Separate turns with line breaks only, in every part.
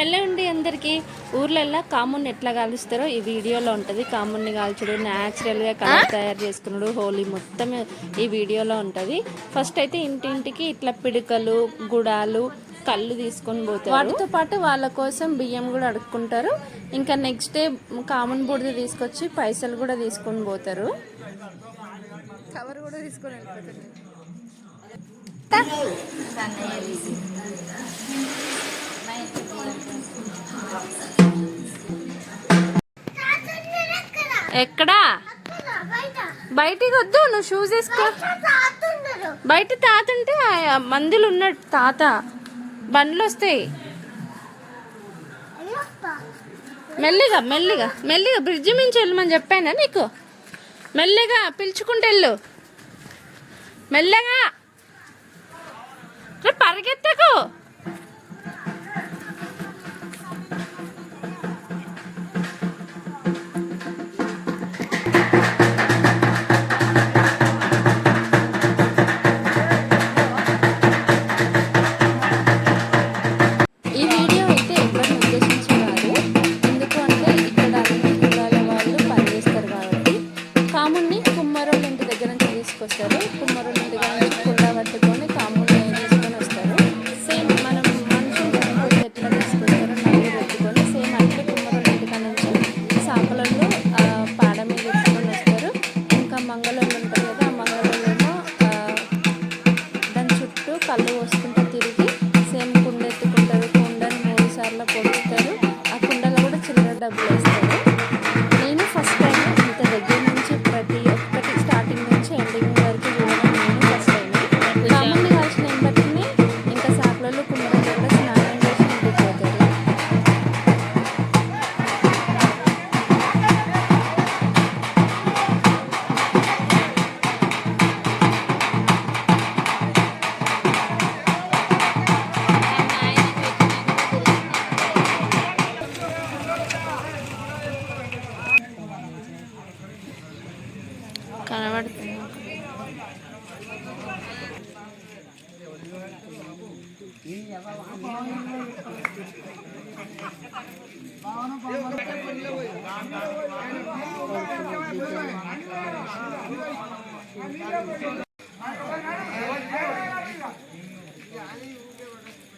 Hello అండి అందరికీ. ఊర్లల్లో కామున్ ఎట్లా కాలుస్తారో ఈ వీడియోలో ఉంటుంది. కామున్ని కాల్చుడు న్యాచురల్గా కలర్ తయారు చేసుకున్నాడు హోలీ మొత్తం ఈ వీడియోలో ఉంటుంది. ఫస్ట్ అయితే ఇంటింటికి ఇట్లా పిడకలు గుడాలు కళ్ళు తీసుకొని పోతారు. వాటితో పాటు వాళ్ళ కోసం బియ్యం కూడా అడుక్కుంటారు. ఇంకా నెక్స్ట్ డే కామన్ బూడిద తీసుకొచ్చి పైసలు కూడా తీసుకొని పోతారు. కవర్ కూడా తీసుకొని వెళ్ళిపోతారు. ఎక్కడా? బయటికి వద్దు నువ్వు షూస్ వేసుకో. బయట తాత ఉంటే ఆ మందులు ఉన్నాడు తాత. బండ్లు వస్తాయి మెల్లిగా మెల్లిగా మెల్లిగా బ్రిడ్జి మించి వెళ్ళమని చెప్పానా నీకు? మెల్లిగా పిలుచుకుంటూ వెళ్ళు. మెల్లగా. రే, పరిగెత్తకు.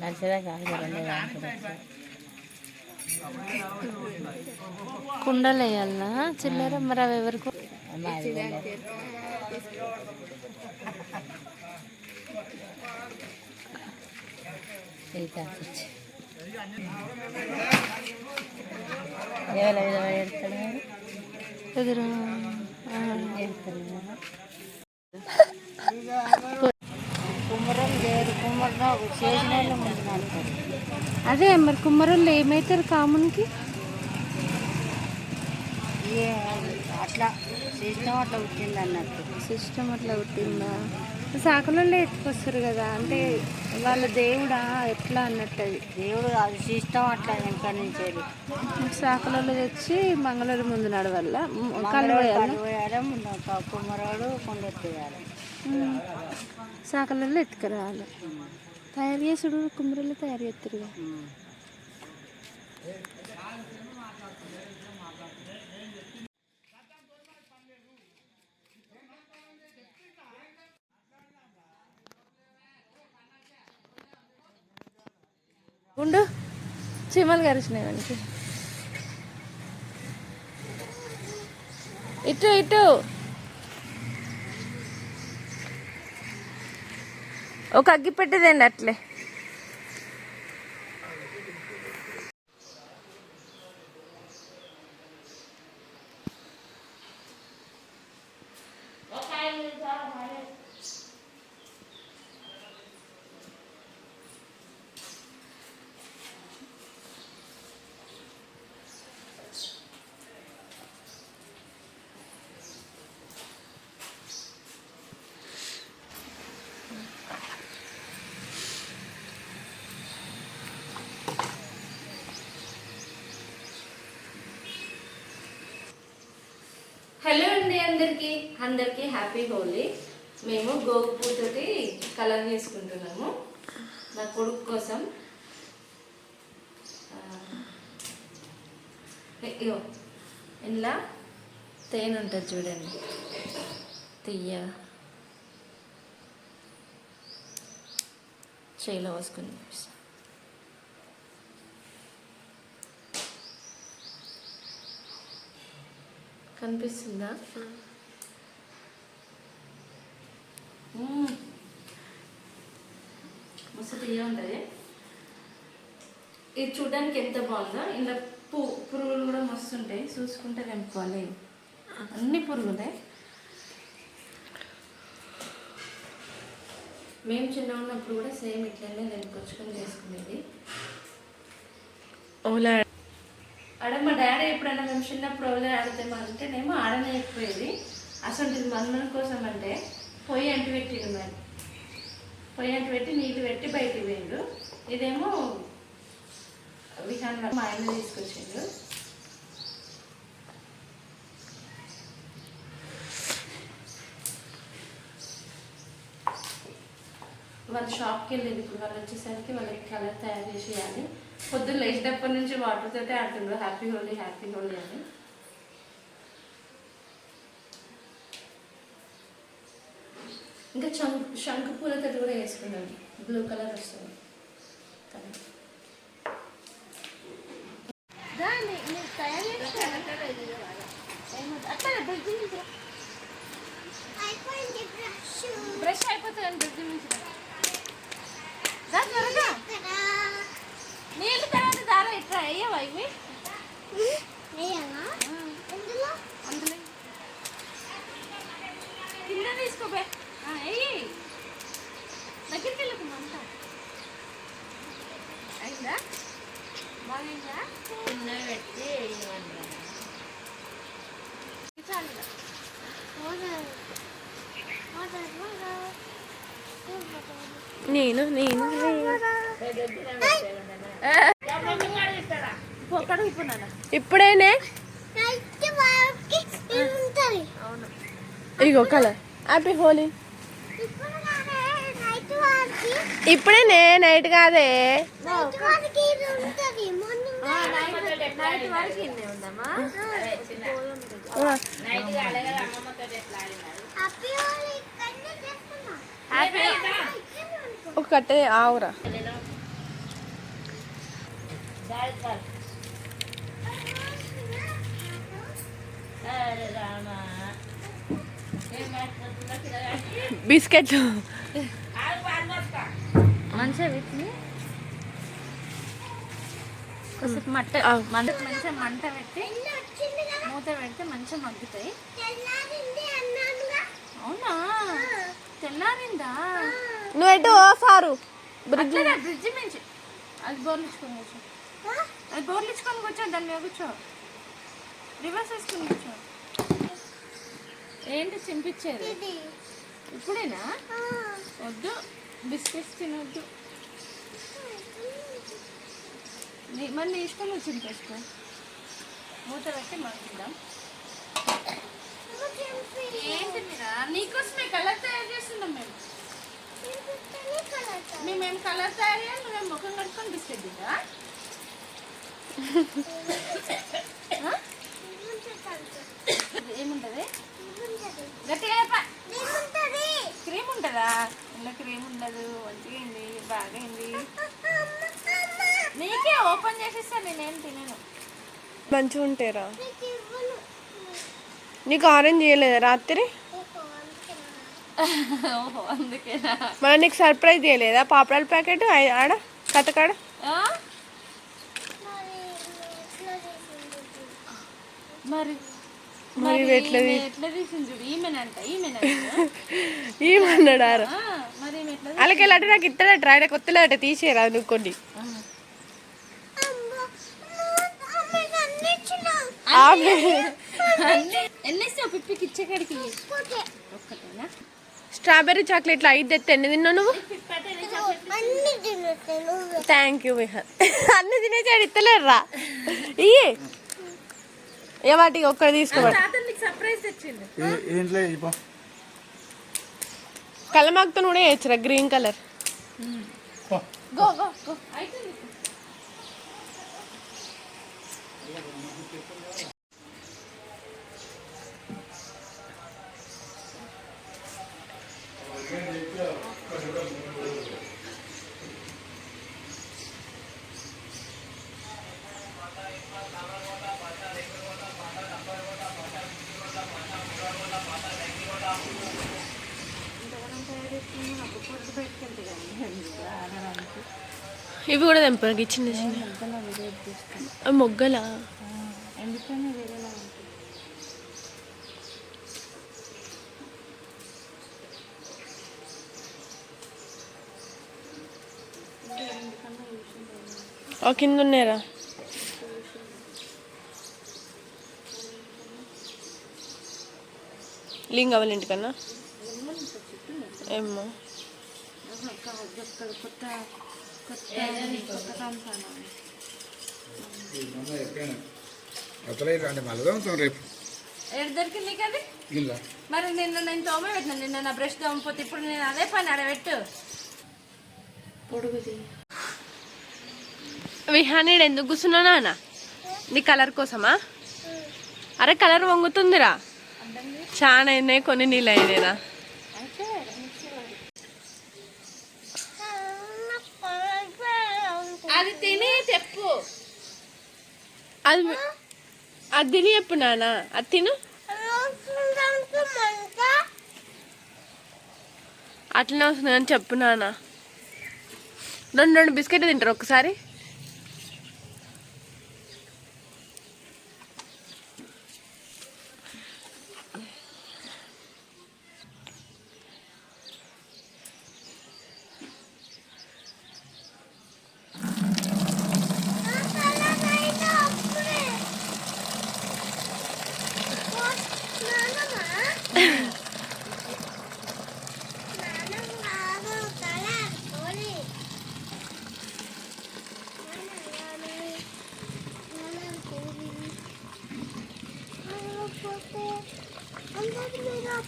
నడిచేదా కాదు రెండు
కుండలు వేయాలనా చిల్లర మరి అవి ఎవరికి
ఎవరు
ఎదురు.
కుమ్మరం కుమ్మరం చేసిన
అదే మరి కుమ్మరోళ్ళు ఏమవుతారు కామునికి?
ఏ అట్లా సిస్టమ్ అట్లా వచ్చింది అన్నట్టు
సిస్టమ్ అట్లా పుట్టిందా? సాకులలో ఎత్తుకొస్తారు కదా. అంటే వాళ్ళ దేవుడా? ఎట్లా అన్నట్టు అది?
దేవుడు కాదు సిస్టమ్ అట్లా వెనక నుంచి.
సాకులలో తెచ్చి మంగళవారి ముందు నడవల్ల కళ్ళు పోయాలి?
కుమ్మరాడు కొండెత్తేయాలి
సాకలలో ఎత్తుకురావాలి. తయారు చేసుడు కుమ్మరలు తయారు చేస్తారు ఉండు. చీమలు కరిచినాయి మనకి. ఇటు ఇటు. ఒక అగ్గి పెట్టేదండి అట్లే హలో అండి అందరికీ? అందరికీ హ్యాపీ హోలీ. మేము గోగుపూతోటి కలర్ చేసుకుంటున్నాము నా కొడుకు కోసం. ఇగో ఇలా తేనె ఉంటుంది చూడండి. తీయ. చేయిలో పోసుకుని కనిపిస్తుందా? ఇది చూడడానికి ఎంత బాగుందో. ఇలా పు పురుగులు కూడా మస్తు ఉంటాయి. చూసుకుంటే తెంపుకోవాలి. అన్ని పురుగులే. మేము చిన్న ఉన్నప్పుడు కూడా సేమ్ ఇట్లనే తెంపుకొచ్చుకొని చేసుకునేది.
ఓలా
ఆడ మా డాడీ ఎప్పుడైనా మేము చిన్నప్పుడు ఎవరు మేము ఆడనేకపోయేది అసలు మన కోసం అంటే పొయ్యి అంటి పెట్టిండు మరి పొయ్యి అంటి పెట్టి నీళ్ళు పెట్టి బయటికి పోయిండు. ఇదేమో విహాన్ మా ఆయన తీసుకొచ్చిండు. వాళ్ళ షాప్కి వెళ్ళేది ఇప్పుడు వాళ్ళు వచ్చేసరికి వాళ్ళకి కలర్ తయారు చేసి ఇవ్వాలి. పొద్దున్న లేచినప్పటి నుంచి వాటర్ తోటే ఆడుతుండ్రు. హ్యాపీ హోలీ హ్యాపీ హోలీ అని. ఇంకా శంకు శంకు పూలతో కూడా వేసుకున్నాను బ్లూ కలర్ వస్తుంది. బ్రష్ అయిపోతుంది బ్రిడ్జ్ నుంచి నీళ్ళు తర్వాత దారం ఇట్లా అయ్యవా ఇవి? కింద తీసుకోబే అయ్యి దగ్గరికి వెళ్ళకు మంట అయిందా? బాగైందా?
చిన్న పెట్టి.
చాలు
నేను నేను. ఇప్పుడేనే? ఇగో కలర్. హ్యాపీ హోలీ ఇప్పుడేనే నైట్ కాదే.
నైట్ నైట్
బిస్కెట్లు.
మంచిగా వీటిని కొద్దిసేపు మట్ట మంచిగా మంట పెట్టి మూత పెడితే మంచిగా మగ్గుతాయి. అవునా? తెల్లారిందా?
నువ్వు ఎటు సారు. బ్రిడ్జ్
బ్రిడ్జి మించి అది బోర్లించుకొని అది బోర్లించుకొని కూర్చో దాని మీద కూర్చో. రివర్స్ వేసుకొని కూర్చో. ఏంటి చింపించేది ఇప్పుడేనా? వద్దు. బిస్కెట్స్ తినొద్దు. నీ ఇష్టం నువ్వు చింపేసుకో మూత పెట్టి మగ్గిద్దాం ఏంటి మీరా? నీకోసమే కలర్ తయారు చేస్తున్నాం మేము. మేమేం కలర్ తయారు చేయాలి? నువ్వేం ముఖం కట్టుకొని బిస్కెట్ తిందా ఏముంటది? గట్టిగా క్రీమ్ ఉంటుందా ఇలా క్రీమ్ ఉండదు మంచిగా అయింది బాగా అయింది నీకే ఓపెన్ చేసిస్తా నేనేం తినను.
మంచిగా ఉంటాయిరా నీకు ఆరెంజ్ చేయలేదా రాత్రి?
అందుకేనా?
మన నీకు సర్ప్రైజ్ చేయలేదా? పాపడాల ప్యాకెట్ ఆడ కథకాడ?
మరి
మరి
మరి
ఎట్లా
ఈమె ఎట్లా తీసింది చూడు? ఈమెనంట ఈమెనంట.
ఏమన్నాడారు
ఆ, మరి ఈమె ఎట్లా
అలాగే నాకు ఇస్తాడట ఆయన కొత్తలేట తీసేయరా నువ్వు కొన్ని. ఆమె
అన్ని ఎన్నేసావు పిప్పికి ఇచ్చేకాడికి? ఒక్కటేనా?
స్ట్రాబెర్రీ చాక్లెట్లు ఐదు తెస్తే ఎన్ని తిన్నావు నువ్వు? థ్యాంక్ యూ విహాన్ అన్ని తినేసాడు ఇస్తలేరురా ఇయ్యి. ఏ వాటికి ఒక్కటి తీసుకోవాలి. కలమాకుతో కూడా వేయచ్చురా గ్రీన్ కలర్.
పో.
Go go go.
ఇవి కూడా తెంపడానికి చిన్న చిన్న. మొగ్గలా? ఆ కింద ఉన్నారా లింగ్ అవ్వాలి ఇంటికన్నా? ఏమో
మళ్ళీ తోముతాం రేపు
ఎక్కడ దొరికింది
ఇలా
మరి నిన్న నేను తోమ పెట్టిన నిన్న నా బ్రష్ తోమపోతే ఇప్పుడు నేను అదే పని అడబెట్టు
పొడుగుది.
విహానీడు ఎందుకు కూర్చున్నావు నాన్న? నీ కలర్ కోసమా? అరే కలర్ వంగుతుందిరా. చాలా అయినాయి కొన్ని నీళ్ళు అయినాయిరా.
అది తిని చెప్పు.
అది అది తిని చెప్పు నాన్న అది తిను. అట్లనే వస్తుంది అని చెప్పు నాన్న రెండు రెండు బిస్కెట్ తింటారు ఒకసారి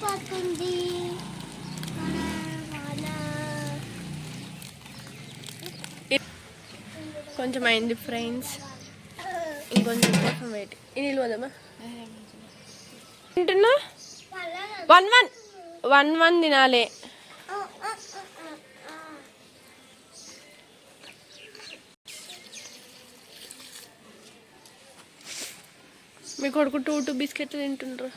పడుతుంది
కొంచెం అయింది ఫ్రెండ్స్. ఇంకొంచెం కోసం వెయిట్. ఈ నీళ్ళు పోదామా? తింటున్నా? One one. వన్ వన్ తినాలి. మీ కొడుకు టూ టూ బిస్కెట్లు తింటుండ్రు.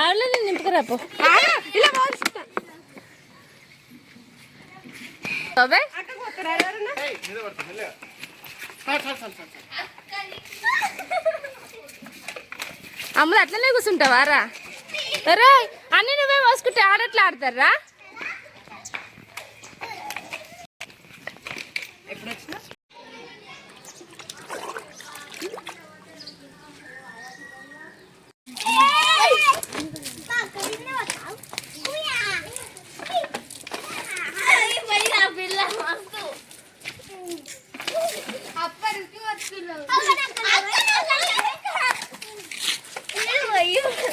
అవును నేను నింపుకురా పో. అమ్ములు అట్లనే కూర్చుంటావా రా. రే అన్ని నువ్వే పోసుకుంటే ఆడట్లా ఆడతారా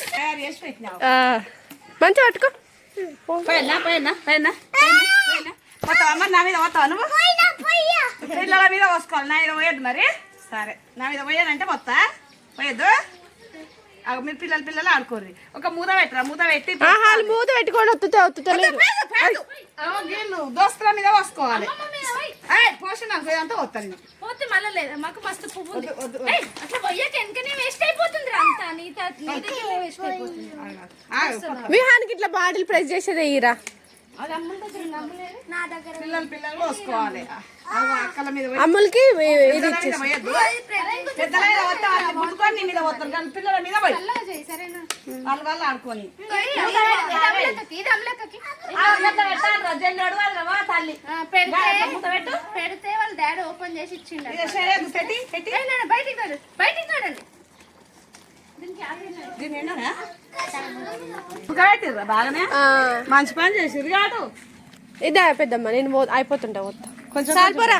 తయారు చేసి పెట్టినావు
మంచిగా పట్టుకో.
పోయినా పోయినా పోయినా పోయినా పోతావా మరి నా మీద పోతావా నువ్వు? పిల్లల మీద పోసుకోవాలి. నా మీద పోయద్దు మరి. సరే. నా మీద పోయానంటే పోతా. పోయద్దు. మీరు పిల్లలు పిల్లలు ఆడుకోర్రి. ఒక మూత పెట్టరా? మూత పెట్టి
మూత
పేదు. అగో గీళ్ళు దోస్తుల మీద పోసుకోవాలి. ఏయ్, పోషణ అంతా వస్తాను
పోతే మళ్ళీ లేదా మాకు మస్తు పువ్వు అట్లా పోయాక వెనకనే వేస్ట్ అయిపోతుంది అంతా నీ త- నీ దగ్గరనే వేస్ట్ అయిపోతుంది.
విహానికి ఇట్లా బాటిల్ ప్రెస్ చేసేది ఇరా
పిల్లలు పిల్లలు పోసుకోవాలి అక్కల మీద
అమ్ములకి ఇది
పెద్దలైన వస్తే ముట్టుకొని నీ మీద పోతారు కానీ పిల్లల మీద పోయి. వాళ్ళ వాళ్ళు ఆడుకొని.
పెడితే వాళ్ళ డాడీ ఓపెన్ చేసి ఇచ్చిండు
ఇక సరే, అది పెట్టి పెట్టి.
బయటికి బయటికి నడండి
బాగానే? మంచి పని చేసిర్రు కాదు
ఇదే పెద్దమ్మ నేను అయిపోతుంటా పోతా.
కొంచెం
సాల్పోరా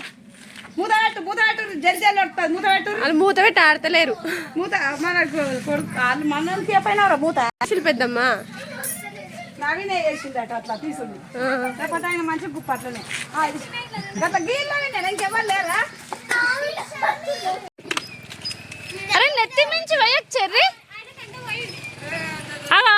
మూత పెట్టు మూత పెట్టు జల్లి వస్తుంది మూత పెట్టు.
వాళ్ళు మూత పెట్టి ఆడతలేరు.
మూత మనకు కొడుకు వాళ్ళు మనకి చెప్పైనా మూత.
అసలు పెద్దమ్మ.
నవీనే వేసిందట అట్లా తీసుంది.
ఆ.
లేకపోతే ఆయన మంచి గుప్ప అట్లనే. గత గీళ్ళు నేను ఇంకెవ్వరు లేరా?
అత్తి మించి వేయచ్చర్రీ అలా